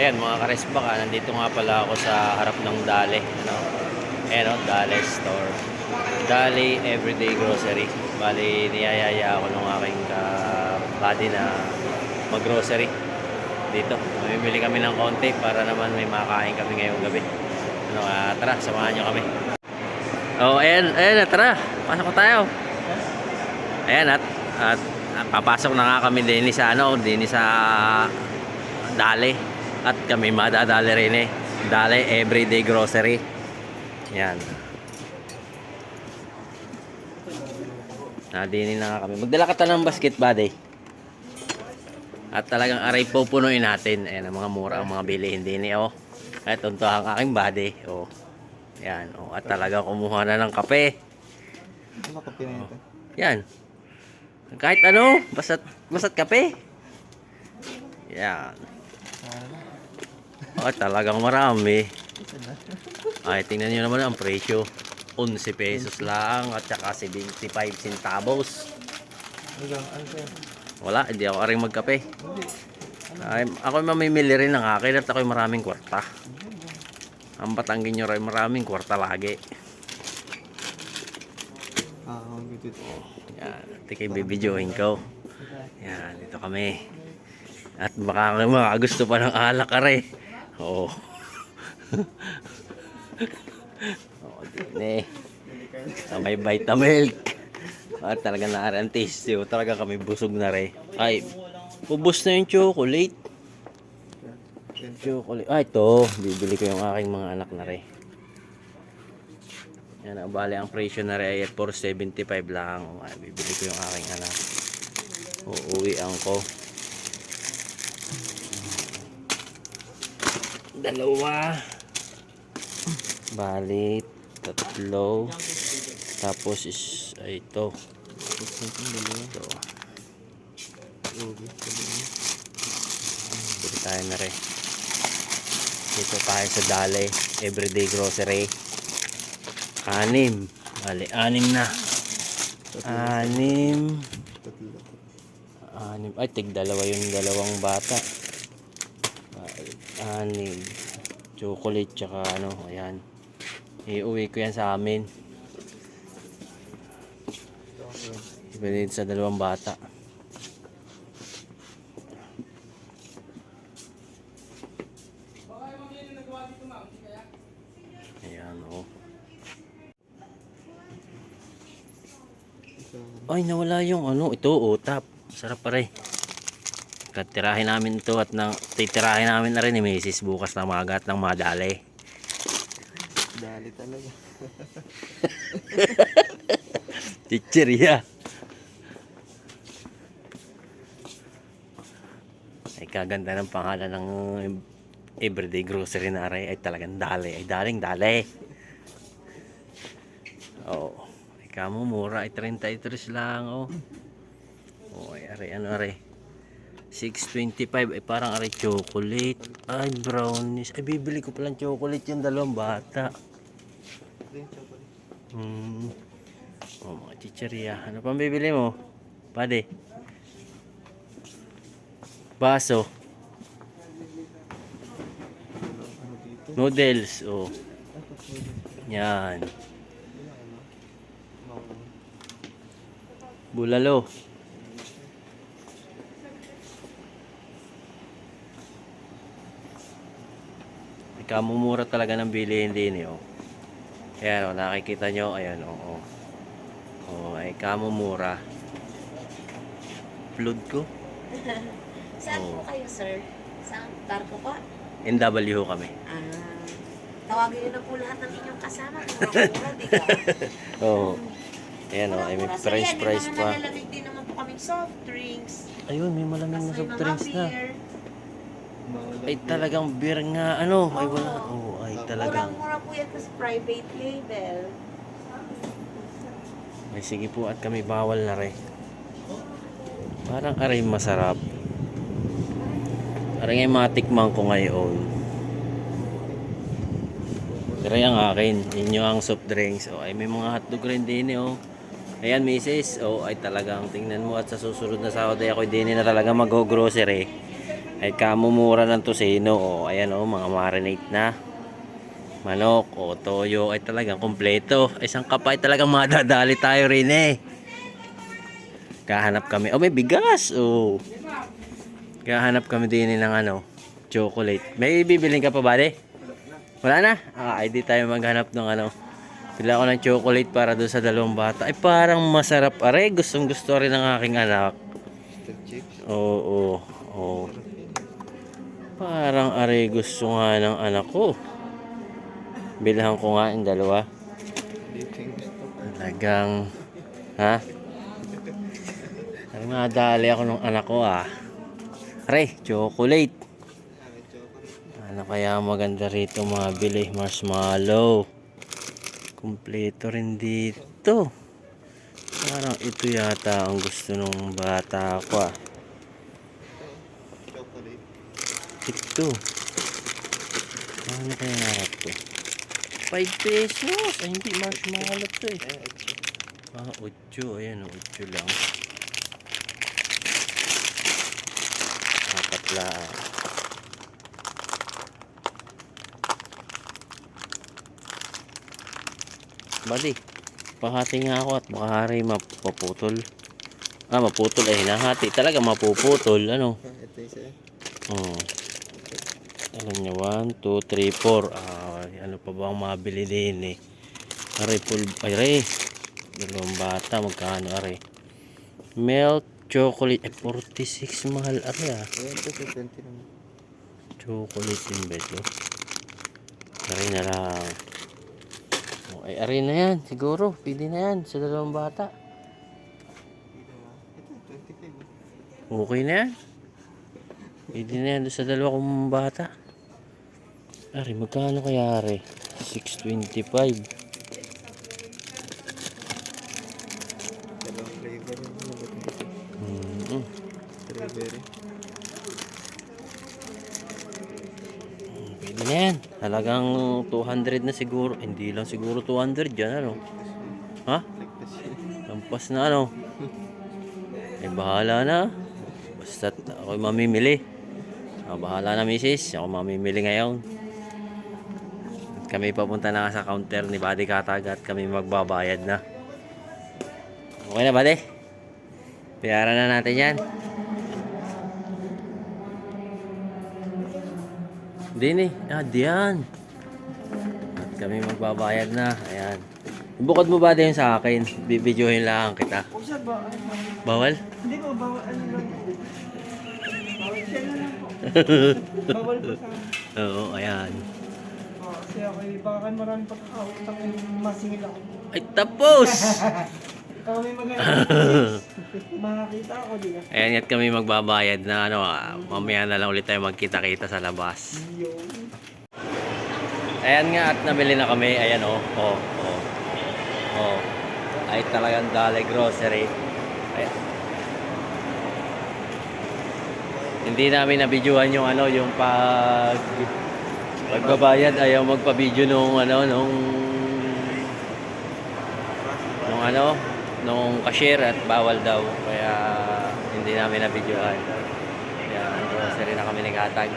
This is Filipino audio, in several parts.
Ayan mga karesbaka, nandito nga pala ako sa harap ng Dale. Ano? Ayan o, Dale Store. Dale Everyday Grocery. Bali, niyayaya ako ng aking ka-buddy na mag-grocery. Dito, mamimili kami ng konti para naman may makain kami ngayong gabi. Ano, ah, tara, samahan nyo kami. Oh, ayan, ayan, tara. Pasok ko tayo. Ayan at, at, at papasok na nga kami din sa ano, din sa Dale. At kami madadali rin eh. Dale Everyday Grocery. Yan. Nadini na nga kami. Magdala ka ng basket buddy. At talagang aray pupunuin natin. Ayan ang mga mura ang mga bilihin din eh. Oh. At ito ang aking body. Oh. Yan. Oh. At talagang kumuha na ng kape. Ano ka pinito? Yan. Kahit ano, basta't, basta't kape. Yan. Oh, talagang marami. Ay, tingnan nyo naman ang presyo. 11 pesos lang at saka 75 centavos. Wala, hindi ako aring magkape. Ay, ako mamimili rin ng akin at ako'y maraming kwarta. Ang batanggin nyo rin maraming kwarta lagi. Yan, tikay bibidyohin ko. Yan, dito kami. At baka mga gusto pa ng alak are. Oo. Oo, din eh. May Vitamilk. At talaga na ang tasty. oh. Talaga kami busog na rin. Ay, ubos na yung chocolate. Chocolate. Ah, ito. Bibili ko yung aking mga anak na rin. Yan, ang bali ang presyo na rin ay at 475 lang. Ay, bibili ko yung aking anak. Uuwian ko. Dalawa. Bali, tatlo. Tapos is, ay ito. Ito. Bili tayo na rin. Dito tayo sa Dale. Everyday grocery. Anim. Bali, anim na. Anim. Anim. Ay, tig dalawa yung dalawang bata. Anim. Chocolate tsaka ano, ayan. Iuwi ko yan sa amin. Ibigay sa dalawang bata. Ayan, oh. Ay, nawala yung ano, ito, utap. Sarap pa rin. Katirahin namin ito at nang, titirahin namin na rin ni Mrs. bukas na maga at ng madali. Dali talaga. Chicheria. Ay kaganda ng pangalan ng everyday grocery na aray ay talagang dali. Ay daling dali. Oh. Ay kamo mura ay 33 lang oh. Oh, ay aray ano aray. 625 ay parang aray chocolate. Ay brownies. Ay bibili ko palang chocolate yung dalawang bata. Hmm. Oh, mga chicheria. Ano pang bibili mo? Pade. Baso. Noodles. Oh. Yan. Bulalo. Ikamumura talaga ng bilihin din eh. Oh. Ayan oh, nakikita nyo. Ayan oh. Oh, oh ay kamumura. Flood ko. Saan Oo. po kayo, sir? Saan? Barko po? NW kami. Ah, tawagin niyo na po lahat ng inyong kasama. Mura-mura, di ba? Oo. Ayan oh, ay may price yan, price May pa. mga nalalamig din naman po kaming soft drinks. Ayun, may malamig na soft may mga drinks na. beer. Ay talagang beer nga ano, ay Oo. wala. Oh, ay talagang. Murang-mura po yan kasi private label. Ay sige po at kami bawal na rin. Parang aray masarap. Parang yung matikman ko ngayon. Pero yung akin, inyo ang soft drinks. Oh, ay may mga hotdog rin din eh, oh. Ayan, misis. Oh, ay talagang tingnan mo at sa susunod na sahod ay ako din na talaga mag-grocery. Ay kamumura ng tosino. O, ayan o, mga marinate na. Manok o toyo ay talagang kompleto. Isang kapay talagang madadali tayo rin eh. Kahanap kami. Oh, may bigas. Oh. Kahanap kami din ng ano, chocolate. May bibiling ka pa ba, de? Wala na. Ah, ay di tayo maghanap ng ano. Pila ako ng chocolate para doon sa dalawang bata. Ay parang masarap. Are, gustong gusto rin ng aking anak. Oo, oo. Parang are gusto nga ng anak ko. Bilhan ko nga yung dalawa. Talagang, ha? Parang nadali ako ng anak ko ah. Are, chocolate. Ano kaya maganda rito mga bili? Marshmallow. Kompleto rin dito. Parang ito yata ang gusto nung bata ko ah. Ito. Ano kaya nga ito? 5 pesos. Ay, hindi marshmallow to eh. Eh. Ah, 8. Ayan, 8 lang. Apat lang. Bali, pahati nga ako at baka hari mapuputol. Ah, maputol eh. Hinahati talaga mapuputol. Ano? Ito yung sa'yo. Oh. Alam niyo, 1, 2, 3, 4. Ah, ano pa ba ang mabili din eh? Aray, full, ay, re. Dalawang bata, magkano, aray. Milk, chocolate, ay, 46, mahal, aray ah. Ayan, ito sa 20 naman. Chocolate yung beto. Aray na lang. Oh, ay, aray na yan, siguro. Pwede na yan, sa dalawang bata. Dito na. Ito, 25. Okay na yan. Pwede na yan sa dalawa kong bata. Ari, magkano kaya ari? 625. Dalawang flavor yung ano ba ito? Mm-mm. Strawberry. Pwede na yan. Talagang 200 na siguro. Hindi lang siguro 200 dyan, ano? Ha? Lampas na, ano? Eh, bahala na. Basta ako'y mamimili. Ah, bahala na, misis. Ako mamimili ngayon. Kami papunta na sa counter ni Buddy Katag at kami magbabayad na. Okay na, Buddy? Piyaran na natin yan. Din eh. Ah, diyan. At kami magbabayad na. Ayan. Bukod mo ba din sa akin? Bibidyohin lang kita. Oh? Bawal? Hindi po, bawal ano lang. Bawal siya na lang. Bawal po sa. Oo, ayan. Oh, kasi ako, eh, baka kayo maraming pagkakautang yung masingil ako. Ay, tapos! May magana. Makakita ako, di ba? ayan, at kami magbabayad na ano, ah, mamaya na lang ulit tayo magkita-kita sa labas. Ayan nga at nabili na kami. Ayan oh. Oh, oh. Oh. Ay talagang Dale Grocery. Ayan. Hindi namin nabidyohan yung ano, yung pag pagbabayad ayaw magpa-video nung ano, nung nung ano, nung cashier at bawal daw. Kaya hindi namin nabidyohan. Ayan, grocery na kami naghatag.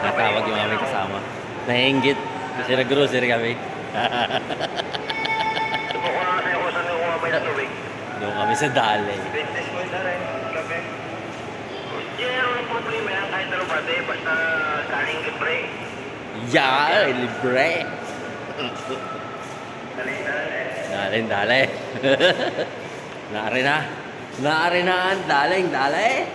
Tatawag yung aming kasama. Nahinggit. Kasi nag-grocery kami. Doon kami sa Dale. Yeah, libre. Dale, dale. Naari na. Naari na ang daling dale.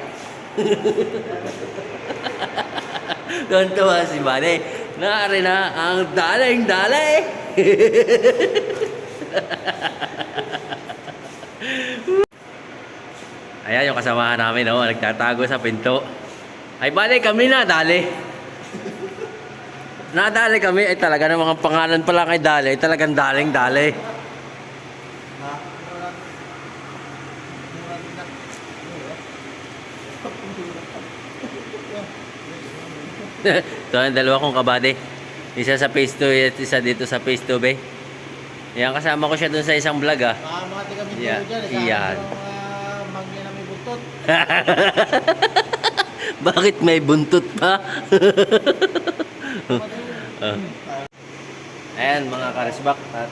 Tuntua si Bane. Naari na ang daling dale. Ayan yung kasamahan namin, oh, nagtatago sa pinto. Ay, bale, kami na, dali. Nadali kami, ay talaga ng mga pangalan pala kay Dali, ay talagang daling Ito ang dalawa kong kabady. Isa sa phase 2 at isa dito sa phase 2, be. Yan, kasama ko siya dun sa isang vlog, ah. Baka mga taga Mindoro Yeah, dyan. Sa yan. mga magya na may buntot. Bakit may buntot pa? Ah. Ayan mga karisbak at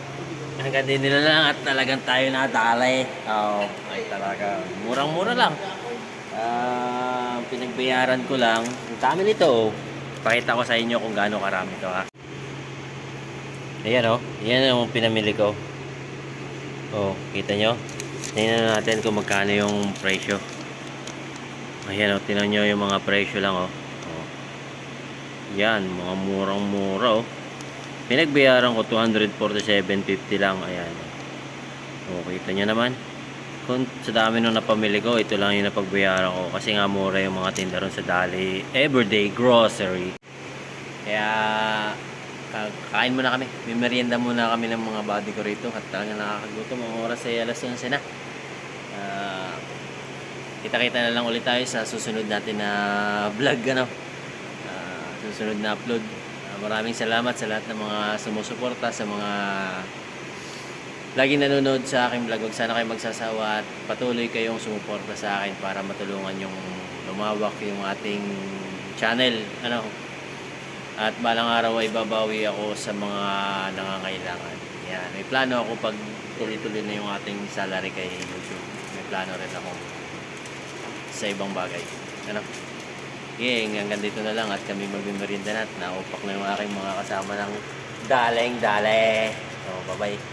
hanggang din nila lang at talagang tayo nadalay. Oo, ay talaga. Murang-mura lang. Ah, pinagbayaran ko lang. Ang dami nito. oh. Pakita ko sa inyo kung gaano karami to ha. Ayan oh, yan ang pinamili ko. Oh, kita nyo? Tingnan natin kung magkano yung presyo. Ayan o, tinan nyo yung mga presyo lang o. Oh. Yan, mga murang-mura o. Pinagbayaran ko 247.50 lang. Ayan. O, kita nyo naman. Kung sa dami nung napamili ko, ito lang yung napagbayaran ko. Kasi nga mura yung mga tinda ron sa Dali. Everyday grocery. Kaya, ka- kain muna kami. May merienda muna kami ng mga body ko rito. At talaga nakakagutom. Ang oras ay alas 11 na. Ah, kita-kita na lang ulit tayo sa susunod natin na vlog ano Ah, susunod na upload Ah, maraming salamat sa lahat ng mga sumusuporta sa mga lagi nanonood sa aking vlog huwag sana kayo magsasawa at patuloy kayong sumuporta sa akin para matulungan yung lumawak yung ating channel ano at balang araw ay babawi ako sa mga nangangailangan yan may plano ako pag tuloy-tuloy na yung ating salary kay YouTube may plano rin ako sa ibang bagay. Ano? Okay, hanggang dito na lang at kami magmimerinda na at naupak na yung aking mga kasama ng daleng dale. So, bye-bye.